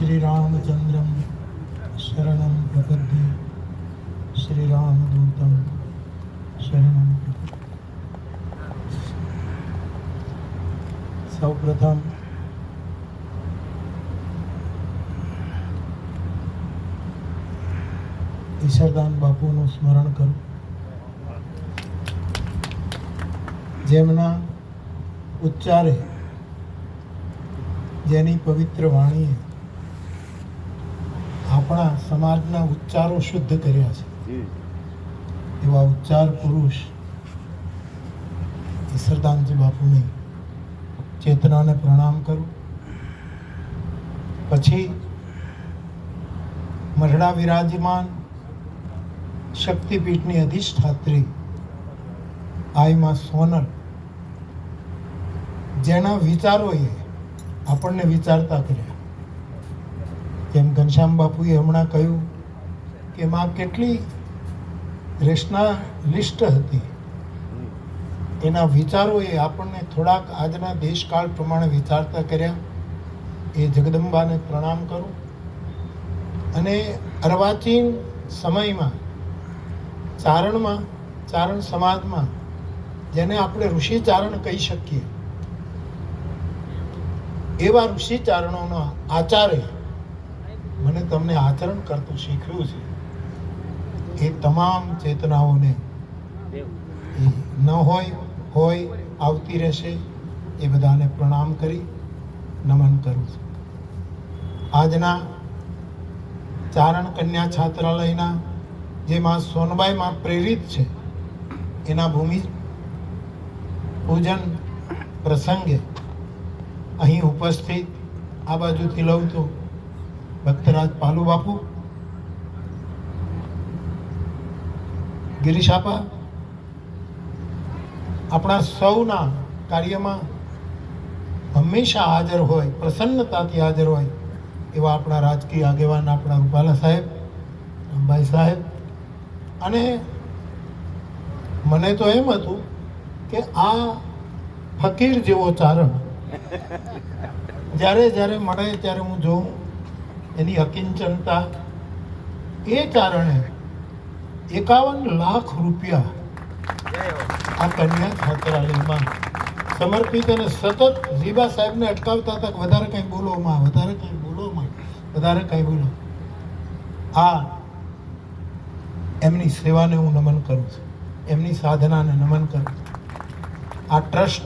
શ્રીરામચંદ્રમ શરણમ પ્રપદ્યે શ્રીરામદૂતમ શરણમ પ્રપદ્યે સૌપ્રથમ ઈશ્વરદાન બાપુનું સ્મરણ કરું જેમના ઉચ્ચારે જેની પવિત્ર વાણીએ આપણા સમાજના ઉચ્ચારો શુદ્ધ કર્યા છે. એવા ઉચ્ચાર પુરુષ ઈશ્વરદાનજી બાપુની ચેતનાને પ્રણામ કરું. પછી મઢડા વિરાજમાન શક્તિપીઠની અધિષ્ઠાત્રી આઈમાં સોનલ, જેના વિચારોએ આપણને વિચારતા કર્યા. જેમ ઘનશ્યામ બાપુએ હમણાં કહ્યું કે માં કેટલી રેશના લિસ્ટ હતી. એના વિચારોએ આપણને થોડાક આજના દેશકાળ પ્રમાણે વિચારતા કર્યા. એ જગદંબાને પ્રણામ કરું. અને અર્વાચીન સમયમાં, ચારણમાં, ચારણ સમાજમાં, જેને આપણે ઋષિચારણ કહી શકીએ, એવા ઋષિચારણોના આચારે મને તમને આચરણ કરતું શીખવ્યું છે. એ તમામ ચેતનાઓને ન હોય હોય, આવતી રહેશે, એ બધાને પ્રણામ કરી નમન કરું છું. આજના ચારણ કન્યા છાત્રાલયના જે માં સોનબાઈમાં પ્રેરિત છે, એના ભૂમિ પૂજન પ્રસંગે અહીં ઉપસ્થિત આ બાજુથી લઉં તો ભક્તરાજ પાલુ બાપુ ગિરીશાપા આપણા સૌના કાર્યમાં હંમેશા હાજર હોય, પ્રસન્નતાથી હાજર હોય, એવા આપણા રાજકીય આગેવાન આપણા રૂપાલા સાહેબ, અંબાઈ સાહેબ. અને મને તો એમ હતું કે આ ફકીર જેવો ચારણ, જ્યારે જ્યારે મળે ત્યારે હું જોઉં એની અકિંચનતા એ કારણે એકાવન લાખ રૂપિયા આ કન્યા છાત્રાલયમાં સમર્પિત અને સતત ઝીબા સાહેબને અટકાવતા હતા કે વધારે કંઈ બોલો માં, વધારે કંઈ બોલો માં, વધારે કંઈ બોલો. આ એમની સેવાને હું નમન કરું છું. એમની સાધનાને નમન કરું છું. આ ટ્રસ્ટ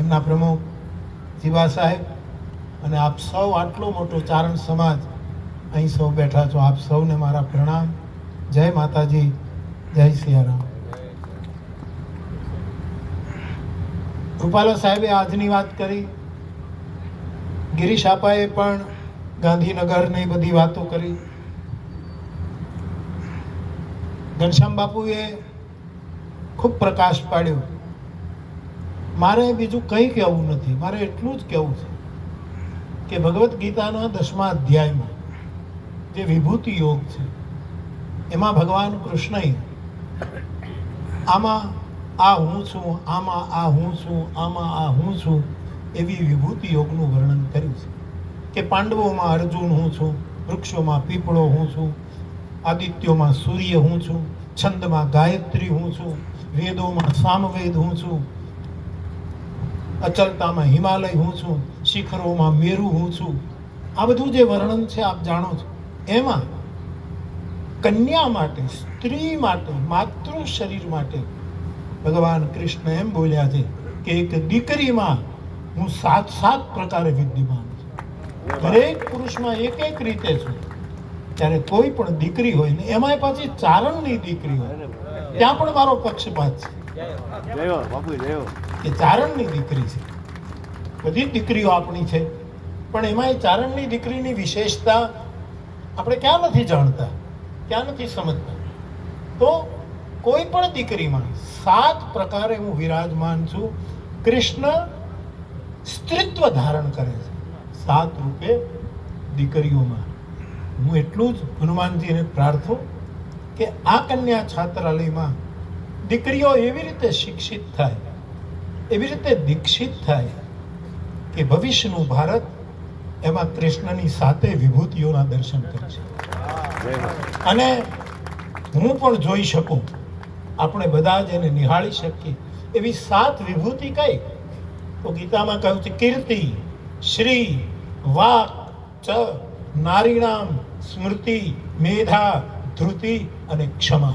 એમના પ્રમુખ જીવા સાહેબ અને આપ સૌ આટલો મોટો ચારણ સમાજ અહીં સૌ બેઠા છો. આપ સૌને મારા પ્રણામ. જય માતાજી. જય સિયારામ. રૂપાલા સાહેબે આજની વાત કરી. ગિરીશ આપાએ પણ ગાંધીનગરની બધી વાતો કરી. ઘનશ્યામ બાપુએ ખૂબ પ્રકાશ પાડ્યો. મારે બીજું કંઈ કહેવું નથી. મારે એટલું જ કહેવું છે. કે ભગવદ્ ગીતાના દસમા અધ્યાયમાં જે વિભૂતિ યોગ છે, એમાં ભગવાન કૃષ્ણએ આમાં આ હું છું, આમાં આ હું છું, આમાં આ હું છું એવી વિભૂતિ યોગનું વર્ણન કર્યું છે. કે પાંડવોમાં અર્જુન હું છું, વૃક્ષોમાં પીપળો હું છું, આદિત્યોમાં સૂર્ય હું છું, છંદમાં ગાયત્રી હું છું, વેદોમાં સામવેદ હું છું, અચલતામાં હિમાલય હું છું શિખરોમાં મેરુ હું છું. આ બધું જે વર્ણન છે આપ જાણો છો. એમાં કન્યા માટે સ્ત્રી માટે માતૃ શરીર માટે ભગવાન કૃષ્ણ એમ બોલ્યા છે કે એક દીકરીમાં હું સાત સાત પ્રકારે વિદ્યમાન છું. દરેક પુરુષમાં એક એક રીતે છું. ત્યારે કોઈ પણ દીકરી હોય ને એમાંય પાછી ચારણની દીકરી હોય. ત્યાં પણ મારો પક્ષપાત છે. કે ચારણની દીકરી છે. બધી દીકરીઓ આપણી છે. પણ એમાં એ ચારણની દીકરીની વિશેષતા આપણે ક્યાં નથી જાણતા? ક્યાં નથી સમજતા? તો કોઈ પણ દીકરીમાં સાત પ્રકારે હું વિરાજમાન છું. કૃષ્ણ સ્ત્રીત્વ ધારણ કરે છે. સાત રૂપે દીકરીઓમાં. હું એટલું જ હનુમાનજીને પ્રાર્થું કે આ કન્યા છાત્રાલયમાં દીકરીઓ એવી રીતે શિક્ષિત થાય, એવી રીતે દીક્ષિત થાય કે ભવિષ્યનું ભારત એમાં કૃષ્ણની સાતે વિભૂતિઓના દર્શન કરીશ અને હું પણ જોઈ શકું. આપણે બધા જ એને નિહાળી શકીએ. એવી સાત વિભૂતિ કઈ? તો ગીતામાં કહ્યું છે, કીર્તિ, શ્રી, વાક, ચ, નારીણામ, સ્મૃતિ, મેધા ધૃતિ અને ક્ષમા.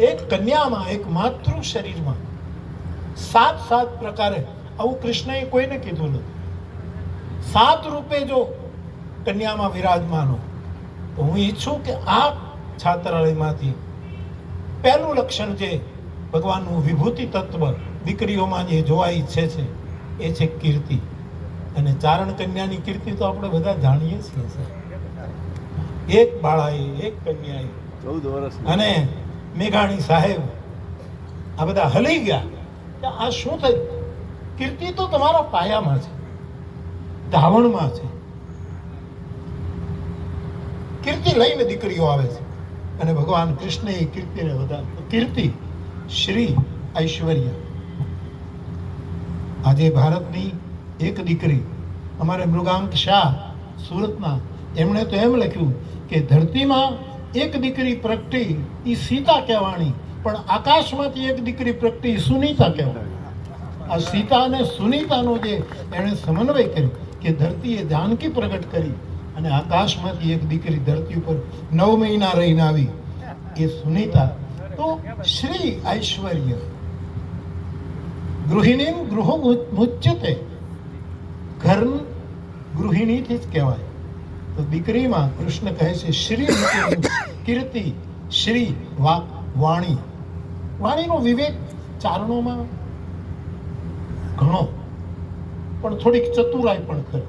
એક કન્યામાં, એક માતૃ શરીરમાં સાત સાત પ્રકારે આવું કૃષ્ણએ કોઈને કીધું નથી. સાત રૂપે જો કન્યામાં વિરાજમાન હો તો હું ઈચ્છું કે આ છાત્રાલયમાંથી પહેલું લક્ષણ જે ભગવાનનું વિભૂતિ તત્વ દીકરીઓમાં જે જોવા ઈચ્છે છે એ છે કીર્તિ. અને ચારણ કન્યાની કીર્તિ તો આપણે બધા જાણીએ છીએ સર એક બાળાએ એક કન્યાએ. ચૌદ વર્ષ. અને મેઘાણી સાહેબ આ બધા હલી ગયા. આ શું થયું? કીર્તિ તો તમારા પાયામાં છે. ધાવણમાં છે. કીર્તિ લઈને દીકરીઓ આવે છે. અને ભગવાન કૃષ્ણ એ કીર્તિને વધારે કીર્તિ શ્રી ઐશ્વર્ય. આજે ભારતની એક દીકરી, અમારે મૃગાંક શાહ સુરતમાં, એમણે તો એમ લખ્યું કે ધરતીમાં એક દીકરી પ્રગટી એ સીતા કહેવાણી, પણ આકાશમાંથી એક દીકરી પ્રગટી સુનીતા કહેવાણી. આ સીતા અને સુનીતાનો જે એણે સમન્વય કર્યો કે ધરતીએ જાનકી પ્રગટ કરી અને આકાશમાંથી એક દીકરી ધરતી ઉપર નવ મહિના રહીને આવી. એ સુનીતા તો શ્રી ઐશ્વર્ય. ગૃહિણી ગૃહો મુચ્યતે. ઘર ગૃહિણીથી જ કહેવાય. તો દીકરીમાં કૃષ્ણ કહે છે, શ્રી કીર્તિ, શ્રી વાક, વાણી. વાણીનો વિવેક ચારણોમાં ઘણો. પણ થોડીક ચતુરાઈ પણ ખરી.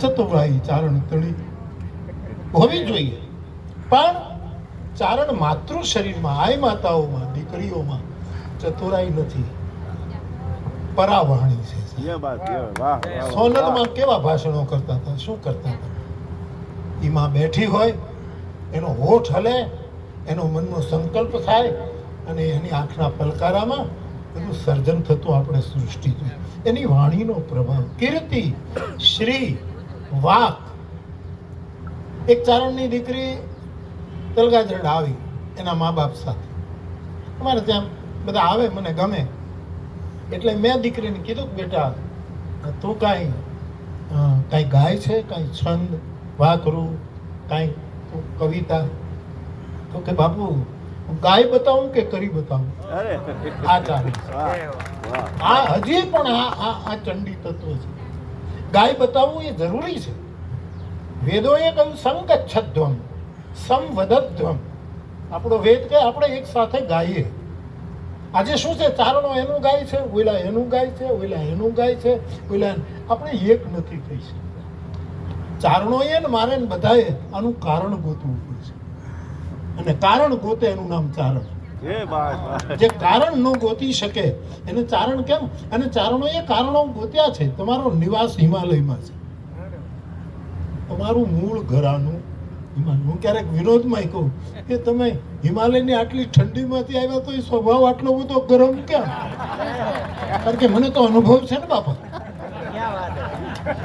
ચતુરાઈ ચારણ તળી હોવી જોઈએ. પણ ચારણ માતૃ શરીરમાં આય માતાઓમાં દીકરીઓમાં ચતુરાઈ નથી. પરાવાણી છે સોનલમાં કેવા ભાષણો કરતા હતા? શું કરતા હતા? એમાં બેઠી હોય એનો હોઠ હલે એનો મનનો સંકલ્પ થાય અને એની આંખના પલકારામાં બધું સર્જન થતું આપણે સૃષ્ટિ જોઈએ એની વાણીનો પ્રભાવ કીર્તિ, શ્રી, વાક. એક ચારણની દીકરી તલગાજરડ આવી એના મા બાપ સાથે. અમારે ત્યાં બધા આવે, મને ગમે. એટલે મેં દીકરીને કીધું બેટા, તું કાંઈ કાંઈ ગાય છે? કાંઈ છંદ વાકરું કાંઈ કવિતા? તો કે બાપુ ગાય બતાવું કે કરી બતાવું? આ ચાલે આ હજી પણ આ આ આ ચંડી તત્વ છે. ગાય બતાવવું એ જરૂરી છે. વેદોએ કહ્યું સંગચ્છધ્વમ સંવદધ્વમ આપણો વેદ કે આપણે એક સાથે ગાઈએ. આજે શું છે? ચારણો એનું ગાય છે ઓલા એનું ગાય છે ઓલા એનું ગાય છે ઓલા આપણે એક નથી થઈ શકતા. ચારણોએ ને મારે ને બધાએ આનું કારણ ગોતવું પડશે. અને કારણ ગોતે એનું નામ ચારણ. જે કારણ ન ગોતી શકે એને ચારણ કેમ? અને ચારણો એ કારણો ગોત્યા છે. તમારો નિવાસ હિમાલયમાં છે. તમારું મૂળ ઘરાનું હું ક્યારેક વિરોધમાં કહું કે તમે હિમાલયની આટલી ઠંડીમાંથી આવ્યા તો એ સ્વભાવ આટલો બધો ગરમ કેમ કારણ કે મને તો અનુભવ છે ને બાપા.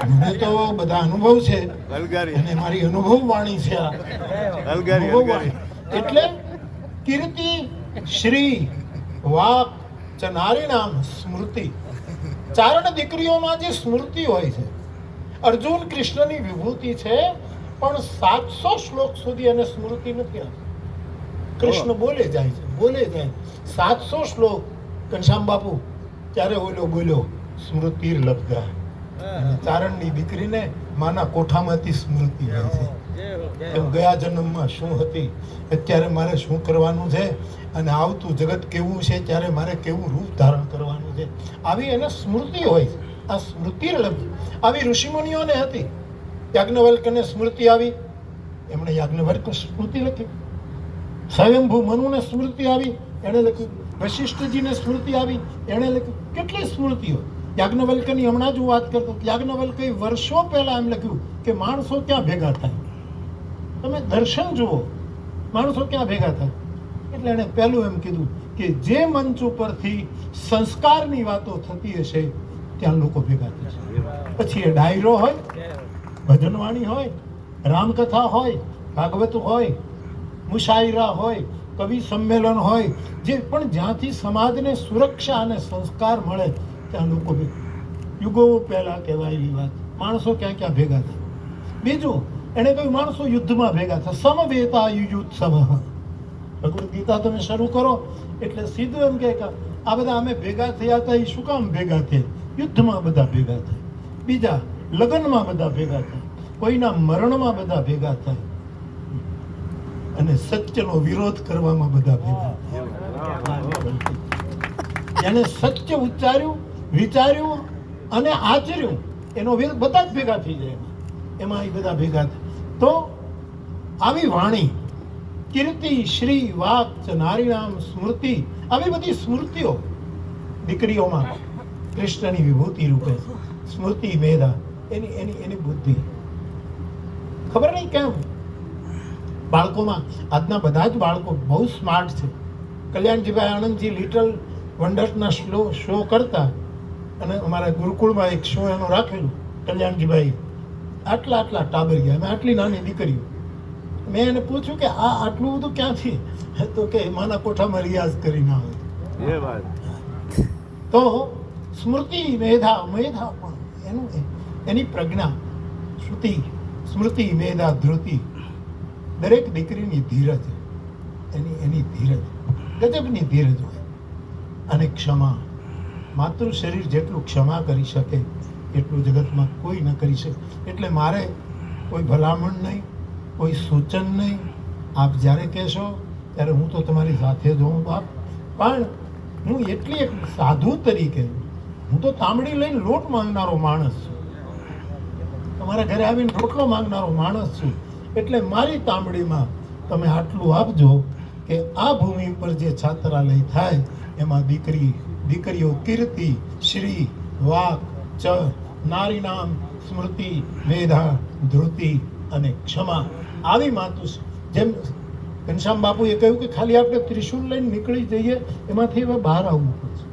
મને તો બધા અનુભવ છે. અને મારી અનુભવ વાણી છે આ. અનુભવ વાણી. એટલે કીર્તિ શ્રી વાક ચનારી નામ સ્મૃતિ. ચારણ દીકરીઓમાં જે સ્મૃતિ હોય છે અર્જુન કૃષ્ણની વિભૂતિ છે પણ સાતસો શ્લોક સુધી એને સ્મૃતિ નથી આવતી. કૃષ્ણ બોલે જાય છે બોલે જાય. સાતસો શ્લોક ઘનશ્યામ બાપુ ત્યારે ઓલો બોલ્યો સ્મૃતિ લબ્ધા. ચારણની દીકરીને માના કોઠામાંથી સ્મૃતિ હોય છે. એમ ગયા જન્મમાં શું હતી? અત્યારે મારે શું કરવાનું છે? અને આવતું જગત કેવું છે? ત્યારે મારે કેવું રૂપ ધારણ કરવાનું છે? આવી એને સ્મૃતિ હોય આ સ્મૃતિ લબ્ધ આવી ઋષિમુનિઓને હતી. યાજ્ઞવલ્કને સ્મૃતિ આવી. એમણે યાજ્ઞવલ્ક સ્મૃતિ લખી. સ્વયંભૂ મનુને સ્મૃતિ આવી. એણે લખ્યું, વશિષ્ઠજીને સ્મૃતિ આવી. એણે લખ્યું, કેટલી સ્મૃતિઓ યાજ્ઞવલ્કની હમણાં જ હું વાત કરતો યાજ્ઞવલ્કે વર્ષો પહેલાં એમ લખ્યું કે માણસો ક્યાં ભેગા થાય? તમે દર્શન જુઓ. માણસો ક્યાં ભેગા થાય? એટલે એણે પહેલું એમ કીધું કે જે મંચ ઉપરથી સંસ્કારની વાતો થતી હશે ત્યાં લોકો ભેગા થશે પછી એ ડાયરો હોય ભજનવાણી હોય રામકથા હોય ભાગવત હોય મુશાયરા હોય કવિ સંમેલન હોય જે પણ જ્યાંથી સમાજને સુરક્ષા અને સંસ્કાર મળે ત્યાં લોકો ભે- યુગો પહેલા કહેવાયેલી વાત. માણસો ક્યાં ક્યાં ભેગા થાય. બીજું એણે કહ્યું, માણસો યુદ્ધમાં ભેગા થાય સમવેતા યુદ્ધ સમ ભગવદ્ ગીતા તમે શરૂ કરો, એટલે સીધું એમ કે આ બધા અમે ભેગા થયા હતા એ શું કામ ભેગા થયા? યુદ્ધમાં બધા ભેગા થાય. બીજા લગ્નમાં બધા ભેગા થાય. કોઈના મરણમાં બધા ભેગા થાય. અને સત્યનો વિરોધ કરવામાં બધા ભેગા થાય. એને સત્ય ઉચ્ચાર્યું, વિચાર્યું અને આચર્યું. એનો વિરોધ બધા જ ભેગા થઈ જાય એમાં. એ બધા ભેગા થાય. તો આવી વાણી, કીર્તિ, શ્રી વાક નારીણામ સ્મૃતિ, આવી બધી સ્મૃતિઓ દીકરીઓમાં કૃષ્ણની વિભૂતિ રૂપે સ્મૃતિ મેધા એની એની એની બુદ્ધિ. ખબર નહીં કેમ? બાળકોમાં, આજના બધા જ બાળકો બહુ સ્માર્ટ છે. કલ્યાણજીભાઈ આનંદજી લિટલ વંડર્સના શો શો કરતા અને અમારા ગુરુકુળમાં એક શો એનો રાખેલું, કલ્યાણજીભાઈ આટલા આટલા ટાબરિયા અમે આટલી નાની દીકરીઓ. મેં એને પૂછ્યું કે આ આટલું બધું ક્યાંથી? તો કે માના કોઠામાં રિયાઝ કરીને આવે. તો સ્મૃતિ મેધા મેધા પણ એનું એની પ્રજ્ઞા શ્રુતિ સ્મૃતિ મેધા ધૃતિ દરેક દીકરીની ધીરજ એની એની ધીરજ ગજબની ધીરજ હોય. અને ક્ષમા માતૃ શરીર જેટલું ક્ષમા કરી શકે એટલું જગતમાં કોઈ ન કરી શકે. એટલે મારે કોઈ ભલામણ નહીં, કોઈ સૂચન નહીં. આપ જ્યારે કહેશો, ત્યારે હું તો તમારી સાથે જ હોઉં બાપ. પણ હું એટલી એક સાધુ તરીકે, હું તો તાંબડી લઈને લોટ માંગનારો માણસ છું. તમારા ઘરે આવીને રોટલો માંગનારો માણસ છું. એટલે મારી તાંબડીમાં તમે આટલું આપજો કે આ ભૂમિ ઉપર જે છાત્રાલય થાય, એમાં દીકરી, દીકરીઓ કીર્તિ, શ્રી, વાક, ચ નારી નામ સ્મૃતિ મેધા ધૃતિ અને ક્ષમા આવી માતું જેમ ઘનશ્યામ બાપુએ કહ્યું કે ખાલી આપણે ત્રિશુલ લઈને નીકળી જઈએ એમાંથી હવે બહાર આવવું પડશે.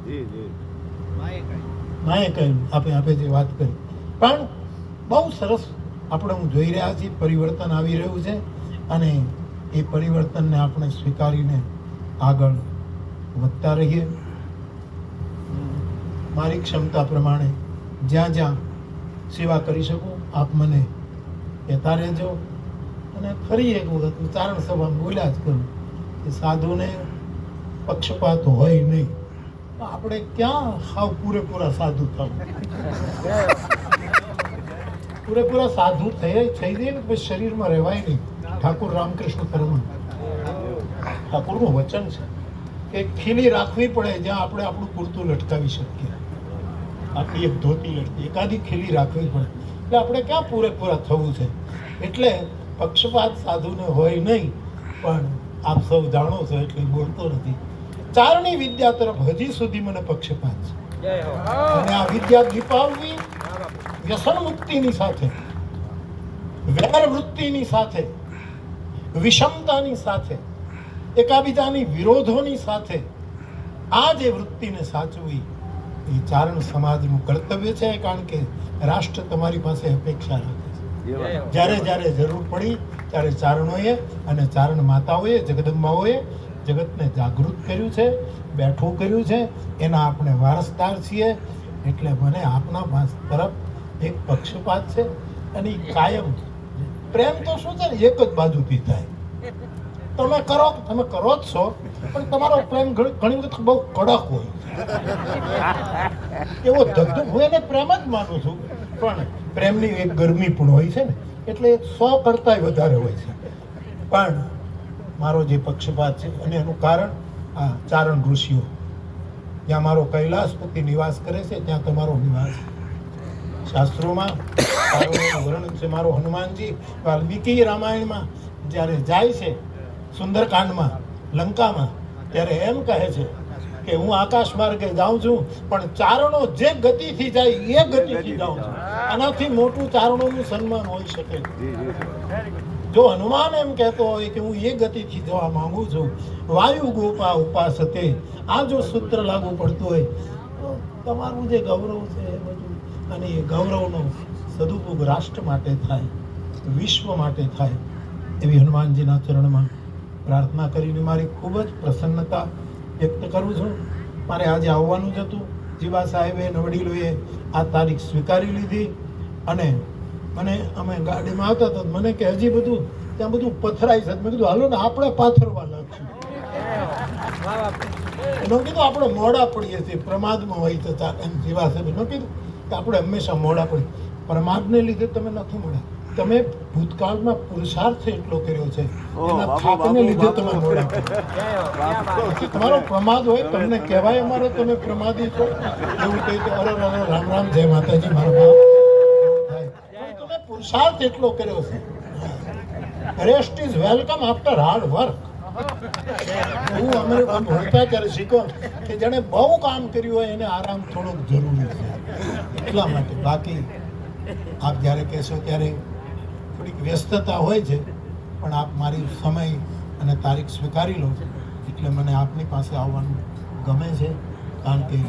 માએ કહ્યું. આપે આપે જે વાત કરી. પણ બહુ સરસ આપણે હું જોઈ રહ્યા છીએ પરિવર્તન આવી રહ્યું છે અને એ પરિવર્તનને આપણે સ્વીકારીને આગળ વધતા રહીએ. મારી ક્ષમતા પ્રમાણે જ્યાં જ્યાં સેવા કરી શકું, આપ મને કહેતા રહેજો. અને ફરી એક વખત હું સભામાં બોલ્યા જ કરું કે સાધુને પક્ષપાત હોય નહીં. આપણે ક્યાં હાવ પૂરેપૂરા સાધુ થવું? પૂરેપૂરા સાધુ થઈ થઈ જઈએ ને શરીરમાં રહેવાય નહીં. ઠાકુર રામકૃષ્ણ પરમ. ઠાકુરનું વચન છે કે ખીલી રાખવી પડે જ્યાં આપણે આપણું પૂરતું લટકાવી શકીએ. આટલી એક ધોતી લડતી એકાદી ખીલી રાખવી પડે. એટલે આપણે ક્યાં પૂરેપૂરા થવું છે? એટલે પક્ષપાત સાધુને હોય નહીં પણ આપ સૌ જાણો છો એટલે બોલતો નથી. ચારણી વિદ્યા તરફ હજી સુધી મને પક્ષપાત છે. અને આ વિદ્યા દીપાવવી વ્યસન મુક્તિની સાથે વેર વૃત્તિની સાથે વિષમતાની સાથે એકાબીજાની વિરોધોની સાથે આ જે વૃત્તિને સાચવી એ ચારણ સમાજનું કર્તવ્ય છે કારણ કે રાષ્ટ્ર તમારી પાસે અપેક્ષા રાખે છે. જ્યારે જ્યારે જરૂર પડી ત્યારે ચારણોએ અને ચારણ માતાઓએ જગદંબાઓએ જગતને જાગૃત કર્યું છે બેઠું કર્યું છે. એના આપણે વારસદાર છીએ. એટલે મને આપના તરફ એક પક્ષપાત છે. અને કાયમ પ્રેમ તો શું છે એક જ બાજુથી થાય. તમે કરો તમે કરો જ છો. પણ તમારો પ્રેમ ઘણી વખત બહુ કડક હોય. એવો ધગધગ હું એને પ્રેમ જ માનું છું. પણ પ્રેમની એક ગરમી પણ હોય છે ને, એટલે સો કરતાંય વધારે હોય છે. પણ મારો જે પક્ષપાત છે અને એનું કારણ, આ ચારણ ઋષિઓ. જ્યાં મારો કૈલાસપતિ નિવાસ કરે છે, ત્યાં તમારો નિવાસ. શાસ્ત્રોમાં વર્ણન છે, મારો હનુમાનજી વાલ્મીકી રામાયણમાં જ્યારે જાય છે સુંદરકાંડમાં લંકામાં ત્યારે એમ કહે છે કે હું આકાશ માર્ગે જાઉં છું પણ ચારણો જે ગતિથી જાય એ ગતિથી જાઉં છું. આનાથી મોટું ચારણોનું સન્માન હોઈ શકે જો હનુમાન એમ કહેતો હોય કે હું એ ગતિથી જવા માંગુ છું વાયુ ગોપા ઉપાસ તે આ જો સૂત્ર લાગુ પડતું હોય તો તમારું જે ગૌરવ છે એ બધું અને એ ગૌરવનો સદુપયોગ રાષ્ટ્ર માટે થાય વિશ્વ માટે થાય એવી હનુમાનજીના ચરણમાં પ્રાર્થના કરીને મારી ખૂબ જ પ્રસન્નતા વ્યક્ત કરું છું. મારે આજે આવવાનું જ હતું. જીવા સાહેબે અને વડીલોએ આ તારીખ સ્વીકારી લીધી અને મને, અમે ગાડીમાં આવતા હતા, મને કે હજી બધું, ત્યાં બધું પથરાય છે. મેં કીધું, હાલો ને, આપણે પાથરવા લાગશું. એનો કીધું, આપણે મોડા પડીએ છીએ, પ્રમાદમાં હોય તો એમ જીવા સાહેબ એનો કીધું કે આપણે હંમેશા મોડા પડીએ. પ્રમાદને લીધે તમે નથી મોડા. તમે ભૂતકાળમાં પુરુષાર્થ એટલો કર્યો છે એના થાકને લીધે તમે મોડા તમારો પ્રમાદ હોય તમને કહેવાય અમારો તમે પ્રમાદી છો. એવું કહી તો અરે અરે રામ રામ જય માતાજી મારો બાપ. તમે પુરુષાર્થ એટલો કર્યો છે. Rest is welcome after hard work હું અમે ભણતા ત્યારે શીખો કે જેણે બહુ કામ કર્યું હોય એને આરામ થોડોક જરૂરી છે. એટલા માટે. બાકી આપ જ્યારે કહેશો ત્યારે થોડીક વ્યસ્તતા હોય છે, પણ આપ મારી સમય અને તારીખ સ્વીકારી લો. છો એટલે મને આપની પાસે આવવાનું ગમે છે, કારણ કે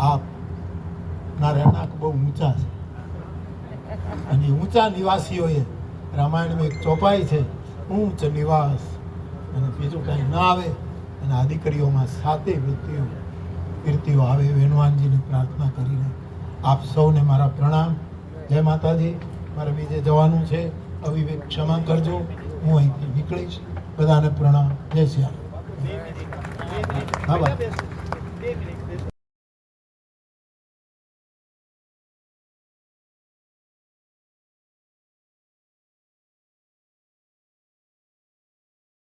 આપના રહેણાંક બહુ ઊંચા છે. અને ઊંચા નિવાસીઓએ રામાયણમાં એક ચોપાઈ છે, ઊંચ નિવાસ. અને બીજું કાંઈ ન આવે, અને આ દીકરીઓમાં સાતે વૃત્તિઓ, કીર્તિઓ આવે, વેણવાનજીને પ્રાર્થના કરીને આપ સૌને મારા પ્રણામ. જય માતાજી. મારે બીજે જવાનું છે. અવિવેક ક્ષમા કરજો. હું અહીંથી નીકળીશ. બધાને પ્રણામ જય શ્રી હા બા